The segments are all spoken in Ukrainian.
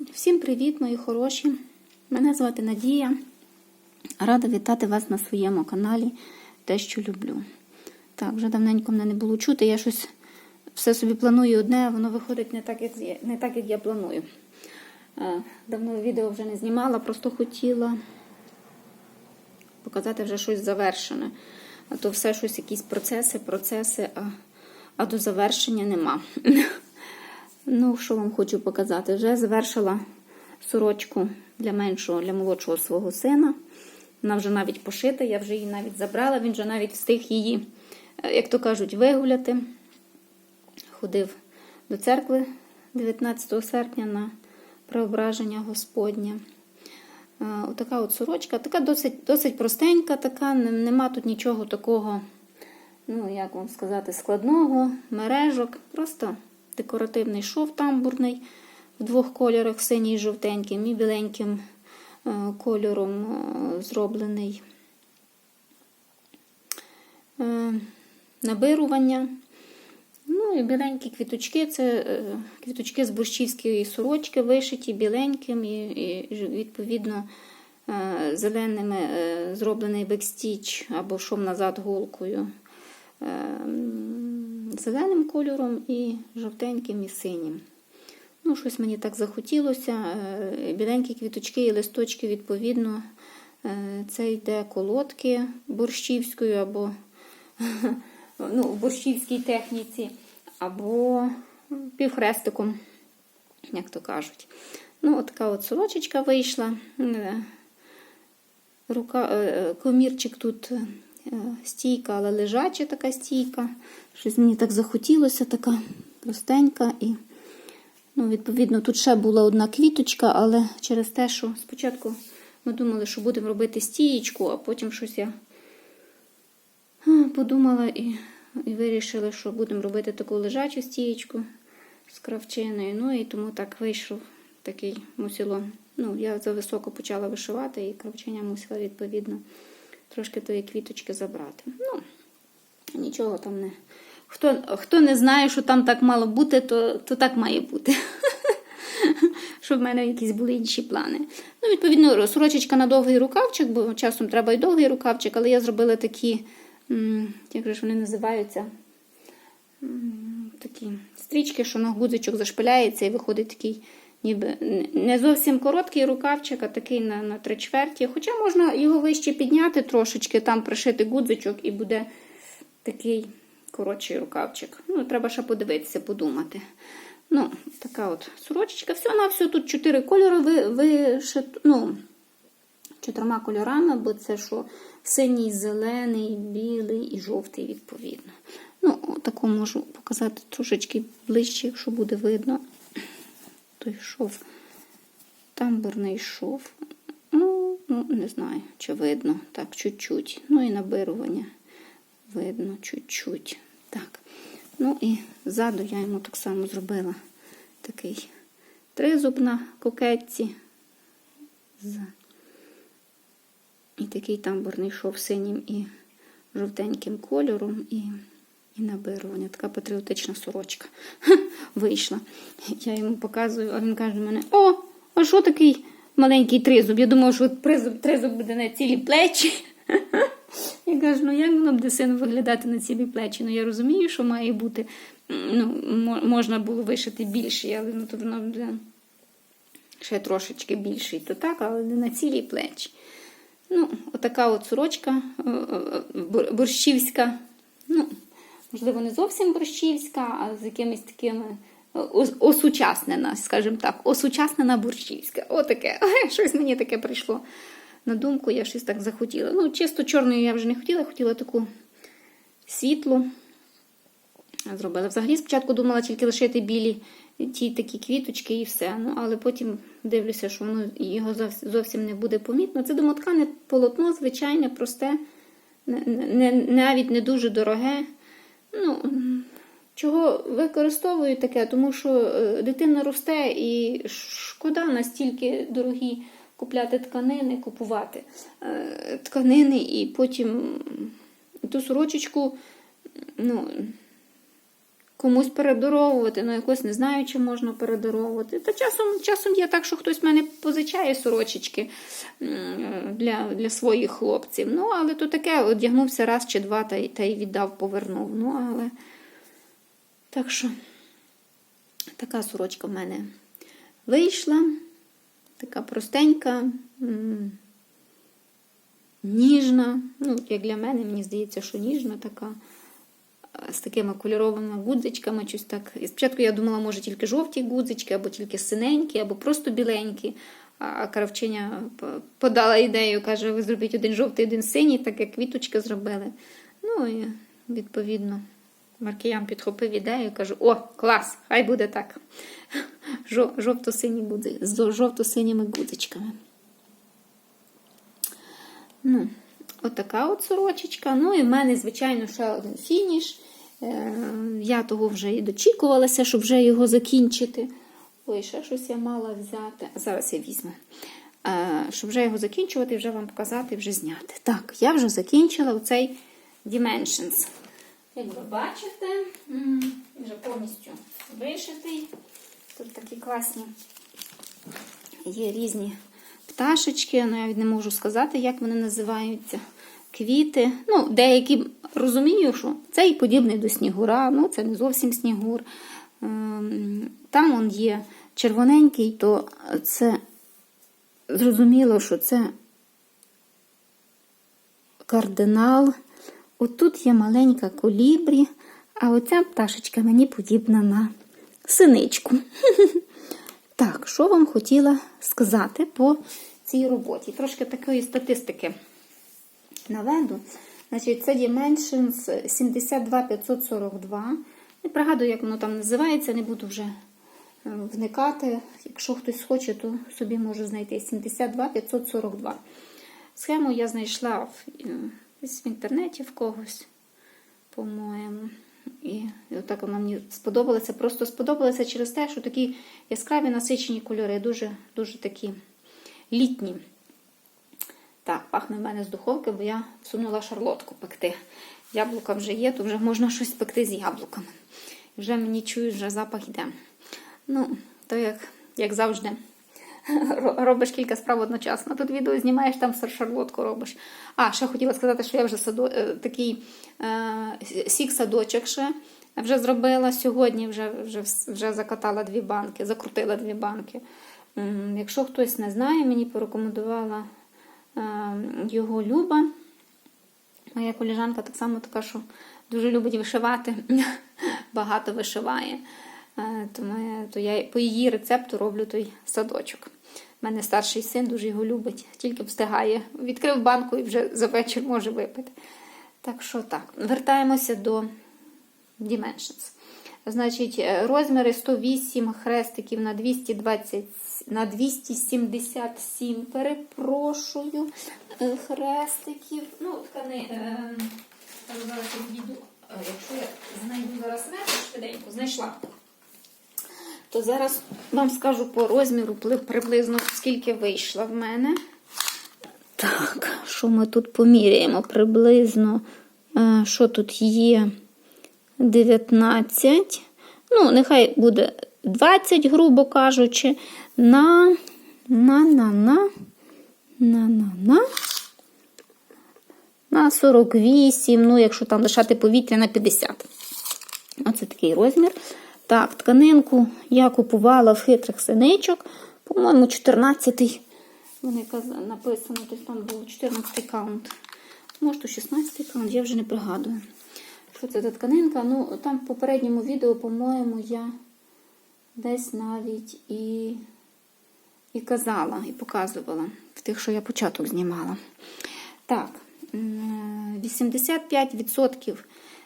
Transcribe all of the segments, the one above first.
Всім привіт, мої хороші! Мене звати Надія. Рада вітати вас на своєму каналі Те, що люблю. Так, вже давненько мене не було чути. Я щось все собі планую одне, а воно виходить не так, як, не так, як я планую. Е, Давно відео вже не знімала, просто хотіла показати вже щось завершене. А то все щось, якісь процеси, процеси, а, а до завершення нема. Ну, що вам хочу показати? Вже завершила сорочку для меншого, для молодшого свого сина. Вона вже навіть пошита, я вже її навіть забрала, він вже навіть встиг її, е, як то кажуть, вигуляти. Ходив до церкви 19 серпня на преображення Господнє. Е, Отака от сорочка, така досить, досить простенька, така, нема тут нічого такого, ну, як вам сказати, складного, мережок, просто декоративний шов тамбурний в двох кольорах, синій і жовтеньким і біленьким е, кольором е, зроблений. Е, Набирування. Ну і біленькі квіточки це квіточки з борщівської сорочки, вишиті біленьким і, і відповідно зеленими зроблений бекстіч або шов назад голкою. Зеленим кольором і жовтеньким і синім. Ну, щось мені так захотілося. Е, Біленькі квіточки і листочки, відповідно, е, це йде колодки борщівською або ну, в борщівській техніці, або півхрестиком, як то кажуть. Ну, от така от сорочечка вийшла. Е, Рука, комірчик тут стійка, але лежача така стійка. Щось мені так захотілося, така простенька. І, ну, відповідно, тут ще була одна квіточка, але через те, що спочатку ми думали, що будемо робити стієчку, а потім щось я Подумала і, і вирішила, що будемо робити таку лежачу стієчку з кравчиною. Ну і тому так вийшов такий мусило. Ну, я зависоко почала вишивати, і кравчиня мусила, відповідно, трошки тої квіточки забрати. Ну, нічого там не. Хто, хто не знає, що там так мало бути, то, то так має бути. Щоб в мене якісь були інші плани. Ну, відповідно, сорочечка на довгий рукавчик, бо часом треба і довгий рукавчик, але я зробила такі, як же ж вони називаються, такі стрічки, що на гудзичок зашпиляється і виходить такий, ніби не зовсім короткий рукавчик, а такий на, на три чверті. Хоча можна його вище підняти трошечки, там пришити гудзичок і буде такий коротший рукавчик. Ну, треба ще подивитися, подумати. Ну, така от сорочечка. Все на все тут чотири кольори ви, вишит, ну, чотирма кольорами, бо це що синій, зелений, білий і жовтий, відповідно. Ну, таку можу показати трошечки ближче, якщо буде видно. Той шов, тамбурний шов. Ну, ну, не знаю, чи видно. Так, чуть-чуть. Ну і набирування видно чуть-чуть. Так. Ну і ззаду я йому так само зробила такий тризуб на кокетці. З... І такий тамбурний шов синім і жовтеньким кольором, і, і набирування. Така патріотична сорочка вийшла. Я йому показую, а він каже мене: О, а що такий маленький тризуб? Я думала, що тризуб, тризуб буде на цілі плечі. Я кажу, ну як воно буде син виглядати на цілі плечі? Ну я розумію, що має бути, ну, можна було вишити більший, але ну, то воно буде ще трошечки більший, то так, але не на цілі плечі. Ну, отака от сорочка е, е, бор- борщівська. Ну, можливо, не зовсім борщівська, а з якимись такими е, осучаснена, скажімо так, осучаснена борщівська. Отаке. Щось мені таке прийшло на думку, я щось так захотіла. Ну, чисто чорною я вже не хотіла, хотіла таку світлу. Зробила. Взагалі спочатку думала тільки лишити білі ті такі квіточки і все. Ну, але потім дивлюся, що воно його зовсім не буде помітно. Це домоткане полотно, звичайне, просте, не, не, навіть не дуже дороге. Ну, чого використовую таке? Тому що е, дитина росте і шкода настільки дорогі купляти тканини, купувати е, тканини і потім ту сорочечку, ну, комусь передаровувати, ну якось не знаю, чи можна передаровувати. Та часом часом є так, що хтось в мене позичає сорочечки для для своїх хлопців. Ну, але то таке, одягнувся раз чи два та, та й віддав, повернув. Ну, але так що така сорочка в мене вийшла. Така простенька, ніжна. Ну, як для мене, мені здається, що ніжна така. З такими кольоровими гудзичками, щось так. І спочатку я думала, може тільки жовті гудзички, або тільки синенькі, або просто біленькі. А кравчиня подала ідею, каже, ви зробіть один жовтий, один синій, так як квіточки зробили. Ну і відповідно Маркіян підхопив ідею і каже: О, клас! Хай буде так. Жовто-сині гудзи, з жовто-синіми гудзичками. Ну, отака от сорочечка. Ну і в мене, звичайно, ще один фініш. Е, Я того вже і дочікувалася, щоб вже його закінчити. Ой, ще щось я мала взяти. Зараз я візьму. Е, Щоб вже його закінчувати, вже вам показати, вже зняти. Так, я вже закінчила оцей Dimensions. Як ви бачите, вже повністю вишитий. Тут такі класні є різні пташечки, ну я навіть не можу сказати, як вони називаються. Квіти. Ну, деякі розумію, що цей подібний до снігура, ну це не зовсім снігур. Ем, Там он є червоненький, то це зрозуміло, що це кардинал. Отут є маленька колібрі, а оця пташечка мені подібна на синичку. Так, що вам хотіла сказати по цій роботі? Трошки такої статистики наведу. Значить, це Dimensions 72542. Не пригадую, як воно там називається, не буду вже е, вникати. Якщо хтось хоче, то собі може знайти 72542. Схему я знайшла в, е, в інтернеті в когось, по-моєму. І отак вона мені сподобалася. Просто сподобалася через те, що такі яскраві насичені кольори, дуже, дуже такі літні. Так, пахне в мене з духовки, бо я всунула шарлотку пекти. Яблука вже є, то вже можна щось пекти з яблуками. Вже мені чують, вже запах йде. Ну, то як, як завжди. Робиш кілька справ одночасно. Тут відео знімаєш, там шарлотку робиш. А, ще хотіла сказати, що я вже садо, е, такий е, сік садочок ще вже зробила сьогодні, вже, вже, вже закатала дві банки, закрутила дві банки. Якщо хтось не знає, мені порекомендувала е, його Люба. Моя коліжанка так само така, що дуже любить вишивати, багато вишиває. Е, Тому то я по її рецепту роблю той садочок. У мене старший син дуже його любить, тільки встигає. Відкрив банку і вже за вечір може випити. Так що так, вертаємося до Dimensions. Значить, е, розміри 108 хрестиків на 220, на 277, перепрошую, е, хрестиків. Ну, ткани, е, зараз відійду, якщо я знайду зараз метр швиденько, знайшла. То зараз вам скажу по розміру приблизно скільки вийшло в мене. Так, що ми тут поміряємо? Приблизно, що тут є? 19, ну, нехай буде 20, грубо кажучи, на на, на, на, на, на, на, на 48, ну, якщо там лишати повітря на 50. Оце такий розмір. Так, тканинку я купувала в хитрих синичок. По-моєму, 14-й. Вони написано, десь там було 14-й каунт. Може, то 16-й каунт, я вже не пригадую. Що це за тканинка? Ну, там в попередньому відео, по-моєму, я десь навіть і, і казала, і показувала в тих, що я початок знімала. Так, 85%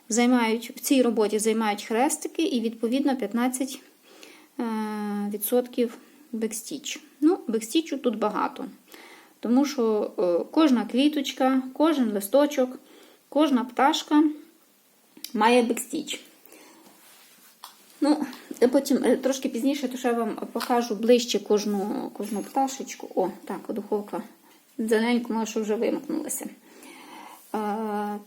займають в цій роботі займають хрестики, і відповідно 15% е, бекстіч. Ну, бекстічу тут багато. Тому що е, кожна квіточка, кожен листочок, кожна пташка має бекстіч. Ну, потім е, трошки пізніше, то що я вам покажу ближче кожну, кожну пташечку. О, так, духовка зеленько, може, що вже вимкнулася.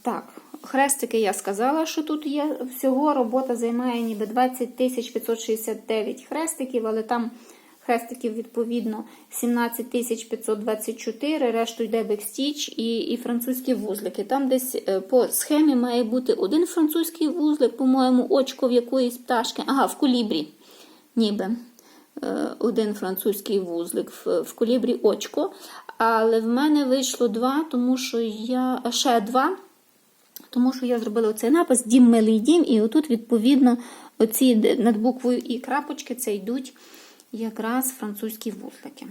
Так, хрестики я сказала, що тут є. Всього робота займає ніби 20 569 хрестиків, але там хрестиків відповідно 17 тисяч 524, решту йде бекстіч і, і французькі вузлики. Там десь е, по схемі має бути один французький вузлик, по-моєму, очко в якоїсь пташки. Ага, в кулібрі, ніби. Е, Один французький вузлик в, кулібрі очко. Але в мене вийшло два, тому що я ще два. Тому що я зробила оцей напис Дім милий дім, і отут, відповідно, оці над буквою і крапочки це йдуть якраз французькі вузлики.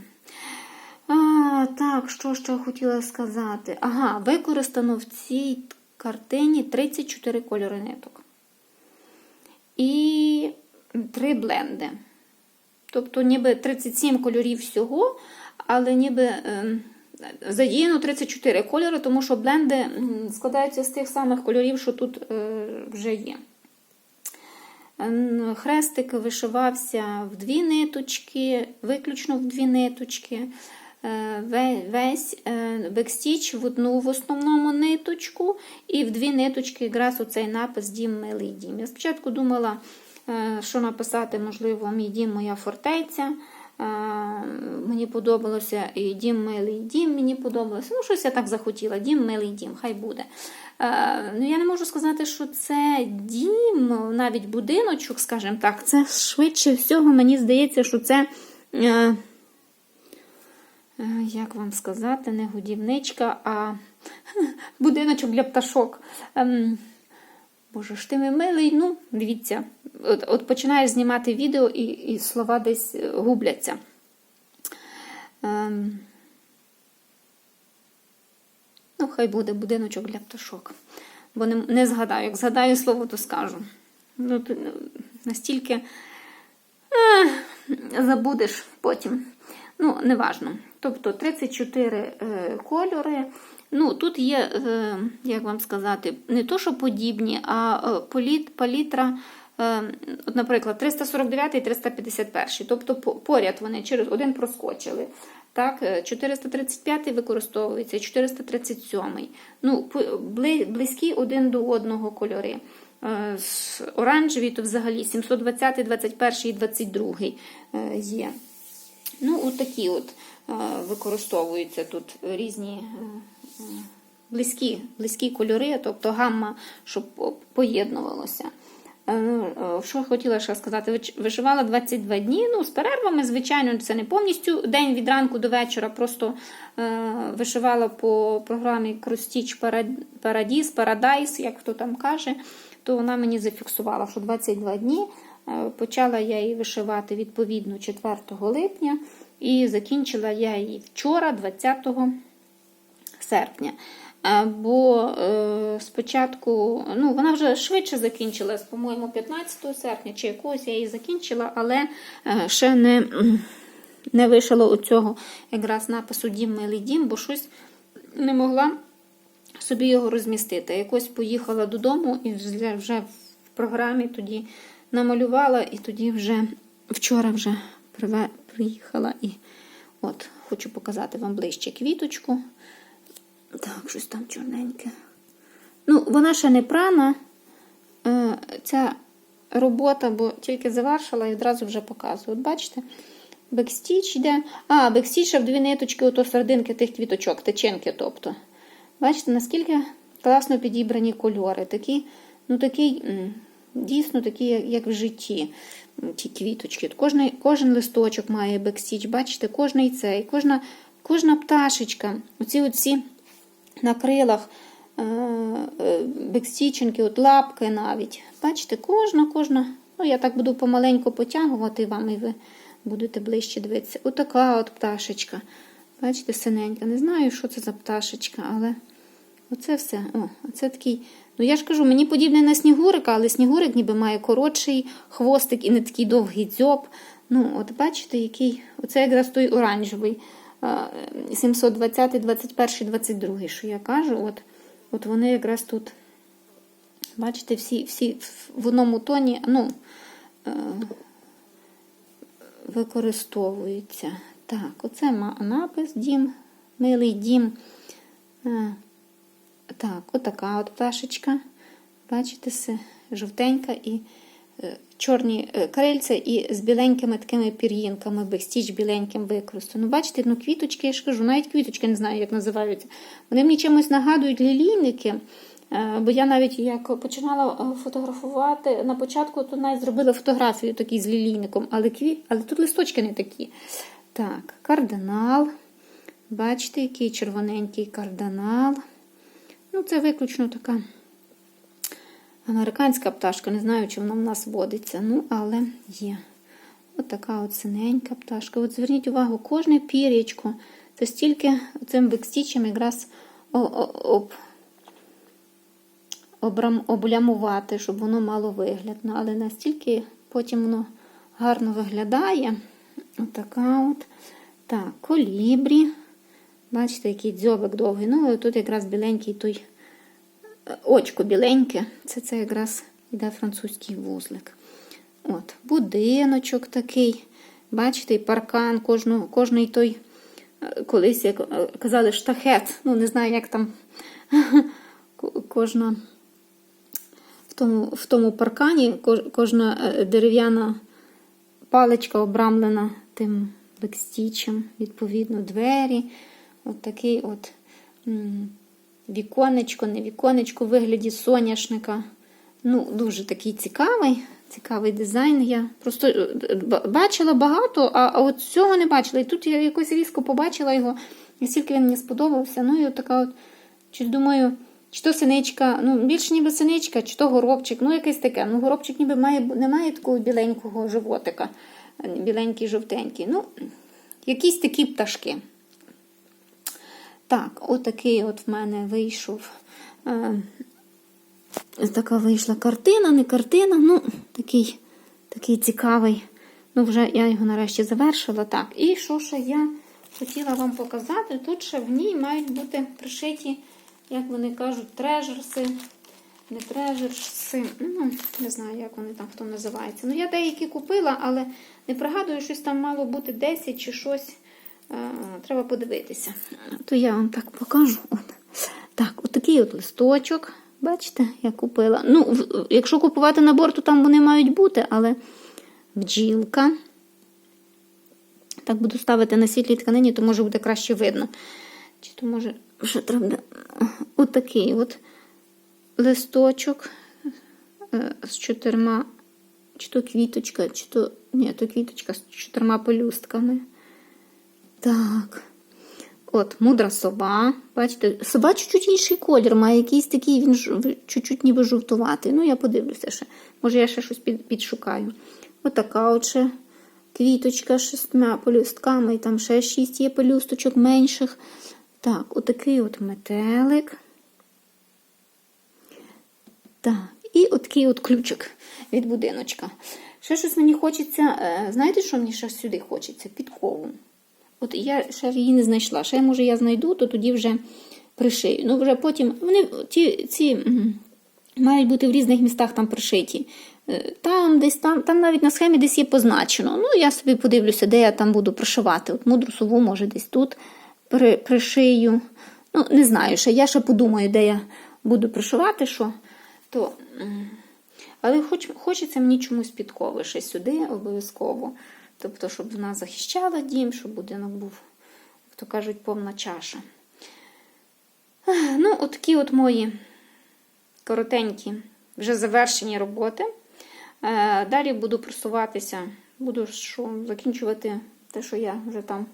А, так, що ще хотіла сказати? Ага, використано в цій картині 34 кольори ниток. І три бленди. Тобто, ніби 37 кольорів всього, але ніби. Е, Задіяно 34 кольори, тому що бленди складаються з тих самих кольорів, що тут е, вже є. М, Хрестик вишивався в дві ниточки, виключно в дві ниточки. Е, Весь е, бекстіч в одну в основному ниточку, і в дві ниточки якраз оцей напис Дім милий дім. Я спочатку думала, е, що написати, можливо, мій дім, моя фортеця. Мені подобалося і дім милий дім, мені подобалося. Ну, щось я так захотіла. Дім милий дім, хай буде. Ну, я не можу сказати, що це дім, навіть будиночок, скажімо так. Це швидше всього, мені здається, що це. е, е, Як вам сказати, не годівничка, а будиночок для пташок. Боже ж ти мій милий, ну, дивіться, от, от починаєш знімати відео і, і слова десь е, губляться. Ем, ну, хай буде будиночок для пташок. Бо не, не згадаю. Як згадаю слово, то скажу. Ну, то, ну, настільки е, забудеш потім. Ну, неважно. Тобто 34 е, кольори. Ну, тут є, е, як вам сказати, не то, що подібні, а е, політ, палітра, е, от, наприклад, 349 і 351. Тобто поряд вони через один проскочили. Так, е, 435 використовується, 437. Ну, близькі один до одного кольори. Оранжеві то взагалі 720, 21 і 22 е, є. Ну, от такі от використовуються тут різні близькі, близькі кольори, тобто гамма, щоб по- поєднувалося. Е, е, Що хотіла ще сказати? Вишивала 22 дні. Ну, з перервами, звичайно, це не повністю день від ранку до вечора. Просто е, вишивала по програмі Кростіч Paradise, Paradise, як хто там каже, то вона мені зафіксувала, що 22 дні. Е, Почала я її вишивати відповідно 4 липня, і закінчила я її вчора, 20 серпня. Бо е, спочатку, ну, вона вже швидше закінчилась, по-моєму, 15 серпня чи якогось я її закінчила, але е, ще не, не вишила у цього якраз напису Дім милий дім, бо щось не могла собі його розмістити. Якось поїхала додому і вже в програмі тоді намалювала, і тоді вже вчора вже приїхала і от хочу показати вам ближче квіточку. Так, щось там чорненьке. Ну, вона ще не прана. Е, Ця робота, бо тільки завершила і одразу вже показую. От бачите? Бекстіч йде. А, бекстіч ще в дві ниточки, ото серединки тих квіточок, теченки, тобто. Бачите, наскільки класно підібрані кольори. Такі, ну такий, дійсно такі, як- в житті. Ті квіточки. Кожний, кожен листочок має бекстіч, бачите, кожний цей, кожна, кожна пташечка. Оці оці на крилах е, е, бекстіченки, от лапки навіть. Бачите, кожна, кожна. Ну, я так буду помаленьку потягувати вам, і ви будете ближче дивитися. Отака от пташечка. Бачите, синенька. Не знаю, що це за пташечка, але оце все. О, оце такий. Ну, я ж кажу, мені подібне на снігурика, але снігурик ніби має коротший хвостик і не такий довгий дзьоб. Ну, от бачите, який. Оце якраз той оранжевий. Е, 720, 21, 22, що я кажу, от, от вони якраз тут, бачите, всі, всі в одному тоні, ну, е, використовуються. Так, оце напис дім, милий дім. Е, Так, отака от пташечка. Бачите, жовтенька і е, чорні е, крильця і з біленькими такими пір'їнками, бекстіч біленьким використано. Ну, бачите, ну квіточки, я ж кажу, навіть квіточки не знаю, як називаються. Вони мені чимось нагадують лілійники. Е, Бо я навіть як починала е, фотографувати на початку, то навіть зробила фотографію такі з лілійником, але квіт, але тут листочки не такі. Так, кардинал. Бачите, який червоненький кардинал. Ну, це виключно така американська пташка. Не знаю, чи вона в нас водиться. Ну, але є. От така от синенька пташка. От зверніть увагу, кожне пір'ячко. Це стільки цим бекстічем якраз об, обрам, облямувати, щоб воно мало вигляд. Ну, але настільки потім воно гарно виглядає. Отака от. Так, колібрі. Бачите, який дзьобик довгий. Ну, тут якраз біленький той очко біленьке. Це, це якраз йде французький вузлик. От, будиночок такий. Бачите, і паркан, кожну, кожний той, е, колись, як е, казали, штахет. Ну, не знаю, як там кожна в тому, в тому паркані, кожна е, дерев'яна паличка обрамлена тим бекстічем, відповідно, двері. От такий от віконечко, не віконечко в вигляді соняшника. Ну, дуже такий цікавий, цікавий дизайн. Я просто е, бачила багато, а, от цього не бачила. І тут я якось різко побачила його, і стільки він мені сподобався. Ну, і от така от, чи думаю, чи то синичка, ну, більше ніби синичка, чи то горобчик, ну, якесь таке. Ну, горобчик ніби має, не має такого біленького животика, е, біленький, жовтенький. Ну, якісь такі пташки. Так, отакий от в мене вийшов. Е, така вийшла картина, не картина, ну, такий, такий цікавий. Ну, вже я його нарешті завершила. Так, і що ще я хотіла вам показати? Тут ще в ній мають бути пришиті, як вони кажуть, трежерси. Не трежерси, ну, не знаю, як вони там хто називається. Ну, я деякі купила, але не пригадую, щось там мало бути 10 чи щось. Треба подивитися. То я вам так покажу. От. Так, от такий от листочок. Бачите, я купила. Ну, якщо купувати набор, то там вони мають бути, але бджілка. Так буду ставити на світлій тканині, то може буде краще видно. Чи то може ще треба. буде- От листочок е, з чотирма, чи то квіточка, чи то. Ні, то квіточка з чотирма пелюстками. Так. От, мудра сова. Бачите, сова чуть-чуть інший колір, має якийсь такий, він чуть-чуть ніби жовтуватий. Ну, я подивлюся ще. Може, я ще щось під, підшукаю. Отака от ще квіточка з шістьма пелюстками, і там ще шість є пелюсточок менших. Так, отакий от метелик. Так, і отакий от ключик від будиночка. Ще щось мені хочеться, е, знаєте, що мені ще сюди хочеться? Підкову. От я ще її не знайшла. Ще, може, я знайду, то тоді вже пришию. Ну, вже потім вони ті, ці мають бути в різних містах там пришиті. Е, Там, десь там, там навіть на схемі десь є позначено. Ну, я собі подивлюся, де я там буду пришивати. От мудру сову, може, десь тут при, пришию. Ну, не знаю, ще я ще подумаю, де я буду пришивати, що. То, але хоч, хочеться мені чомусь підкови ще сюди обов'язково. Тобто, щоб вона захищала дім, щоб будинок був, як то кажуть, повна чаша. Ну, от такі от мої коротенькі, вже завершені роботи. Е, Далі буду просуватися, буду що, закінчувати те, що я вже там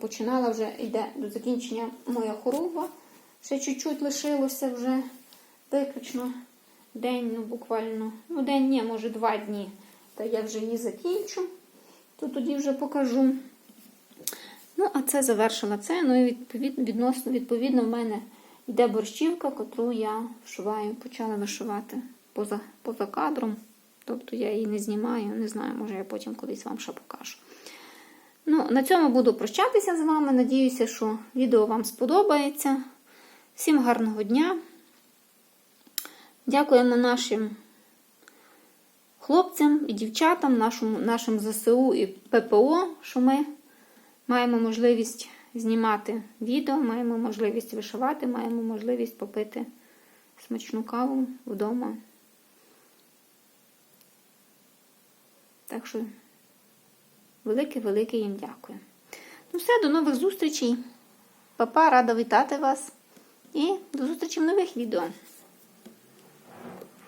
починала, вже йде до закінчення моя хоругва. Ще чуть-чуть лишилося вже виключно день, ну буквально, ну день, ні, може два дні. Та я вже її закінчу, то тоді вже покажу. Ну, а це завершила це. Ну і відповідно, відносно, відповідно в мене йде борщівка, котру я вшиваю, почала вишивати поза, поза кадром. Тобто я її не знімаю, не знаю, може я потім колись вам ще покажу. Ну, на цьому буду прощатися з вами. Надіюся, що відео вам сподобається. Всім гарного дня! Дякуємо нашим хлопцям і дівчатам, нашому, нашим ЗСУ і ППО, що ми маємо можливість знімати відео, маємо можливість вишивати, маємо можливість попити смачну каву вдома. Так що велике-велике їм дякую. Ну все, до нових зустрічей. Папа, рада вітати вас. І до зустрічі в нових відео.